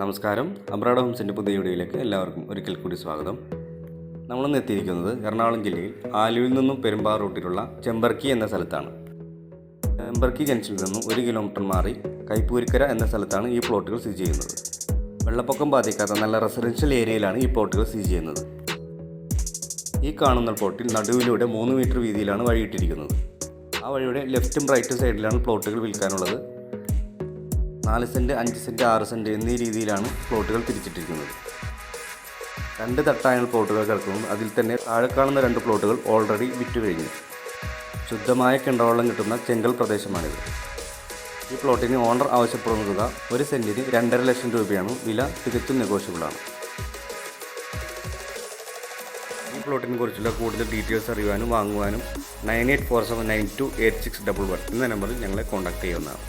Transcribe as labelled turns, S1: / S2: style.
S1: നമസ്കാരം. അബ്രാഡ് ഹോംസിന്റെ പുതിയ വീഡിയോയിലേക്ക് എല്ലാവർക്കും ഒരിക്കൽ കൂടി സ്വാഗതം. നമ്മളിന്ന് എത്തിയിരിക്കുന്നത് എറണാകുളം ജില്ലയിൽ ആലുവിൽ നിന്നും പെരുമ്പാറ റൂട്ടിലുള്ള ചെമ്പർക്കി എന്ന സ്ഥലത്താണ്. ചെമ്പർക്കി ജംഗ്ഷനിൽ നിന്നും ഒരു കിലോമീറ്റർ മാറി കൈപ്പൂരിക്കര എന്ന സ്ഥലത്താണ് ഈ പ്ലോട്ടുകൾ സ്ഥിതി ചെയ്യുന്നത്. വെള്ളപ്പൊക്കം ബാധിക്കാത്ത നല്ല റെസിഡൻഷ്യൽ ഏരിയയിലാണ് ഈ പ്ലോട്ടുകൾ സ്ഥിതി ചെയ്യുന്നത്. ഈ കാണുന്ന പ്ലോട്ടിൽ നടുവിലൂടെ മൂന്ന് മീറ്റർ വീതിയിലാണ് വഴിയിട്ടിരിക്കുന്നത്. ആ വഴിയുടെ ലെഫ്റ്റും റൈറ്റും സൈഡിലാണ് പ്ലോട്ടുകൾ വിൽക്കാനുള്ളത്. നാല് സെന്റ് അഞ്ച് സെന്റ് ആറ് സെന്റ് എന്നീ രീതിയിലാണ് പ്ലോട്ടുകൾ തിരിച്ചിട്ടിരിക്കുന്നത്. രണ്ട് തട്ടായാണ് പ്ലോട്ടുകൾ കിടക്കുന്നത്. അതിൽ തന്നെ താഴെ കാണുന്ന രണ്ട് പ്ലോട്ടുകൾ ഓൾറെഡി വിറ്റു കഴിഞ്ഞു. ശുദ്ധമായ കിണ്ടവെള്ളം കിട്ടുന്ന ചെങ്കൽ പ്രദേശമാണിത്. ഈ പ്ലോട്ടിന് ഓണർ ആവശ്യപ്പെടുന്ന തുക ഒരു സെന്റിന് രണ്ടര ലക്ഷം രൂപയാണ്. വില തികച്ചും നെഗോഷ്യബിളാണ് ഈ പ്ലോട്ടിനെ കുറിച്ചുള്ള കൂടുതൽ ഡീറ്റെയിൽസ് അറിയുവാനും വാങ്ങുവാനും nine eight four seven nine two eight six double one എന്ന നമ്പറിൽ ഞങ്ങളെ കോൺടാക്ട് ചെയ്യാവുന്നതാണ്.